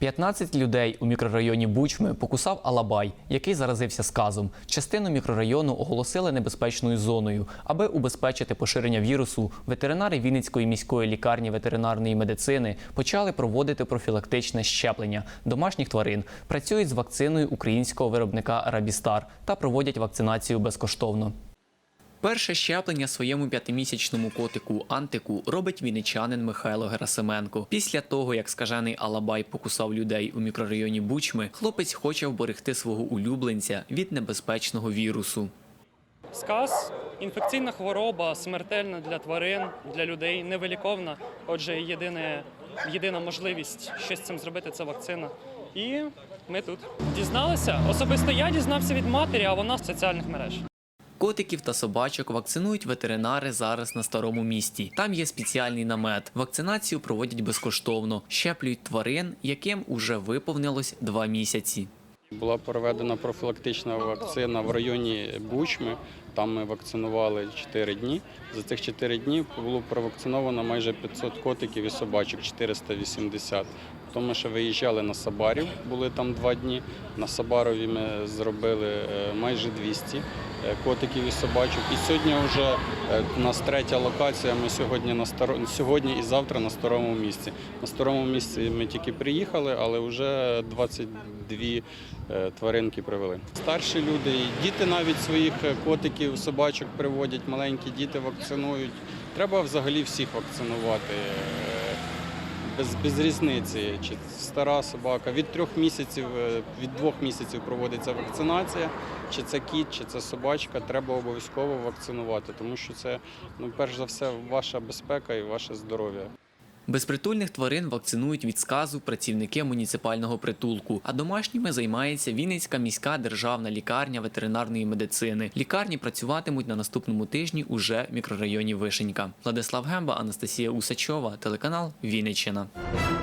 15 людей у мікрорайоні Бучми покусав Алабай, який заразився сказом. Частину мікрорайону оголосили небезпечною зоною. Аби убезпечити поширення вірусу, ветеринари Вінницької міської лікарні ветеринарної медицини почали проводити профілактичне щеплення домашніх тварин, працюють з вакциною українського виробника Рабістар та проводять вакцинацію безкоштовно. Перше щеплення своєму п'ятимісячному котику Антику робить вінничанин Михайло Герасименко. Після того, як скажений Алабай покусав людей у мікрорайоні Бучми, хлопець хоче вберегти свого улюбленця від небезпечного вірусу. Сказ інфекційна хвороба, смертельна для тварин, для людей, невиліковна. Отже, єдине, єдина можливість щось з цим зробити це вакцина. І ми тут дізналися. Особисто я дізнався від матері, а вона з соціальних мереж. Котиків та собачок вакцинують ветеринари зараз на старому місті. Там є спеціальний намет. Вакцинацію проводять безкоштовно, щеплюють тварин, яким уже виповнилось два місяці. Була проведена профілактична вакцина в районі Бучми. Там ми вакцинували 4 дні. За цих 4 дні було провакциновано майже 500 котиків і собачок, 480. Тому що виїжджали на Сабарів, були там два дні. На Сабарові ми зробили е, майже 200 е, котиків і собачок. І сьогодні вже е, у нас третя локація. Ми сьогодні на старо... сьогодні і завтра на старому місці. На старому місці ми тільки приїхали, але вже 22 е, тваринки привели. Старші люди, діти навіть своїх е, котиків, собачок приводять, маленькі діти вакцинують. Треба взагалі всіх вакцинувати. е, Без, без різниці, чи стара собака. Від трьох місяців, е, від двох місяців проводиться вакцинація. Чи це кіт, чи це собачка, треба обов'язково вакцинувати, тому що це ну, перш за все ваша безпека і ваше здоров'я. Безпритульних тварин вакцинують від сказу працівники муніципального притулку, а домашніми займається Вінницька міська державна лікарня ветеринарної медицини. Лікарні працюватимуть на наступному тижні уже в мікрорайоні Вишенька. Владислав Гемба, Анастасія Усачова, телеканал Вінниччина.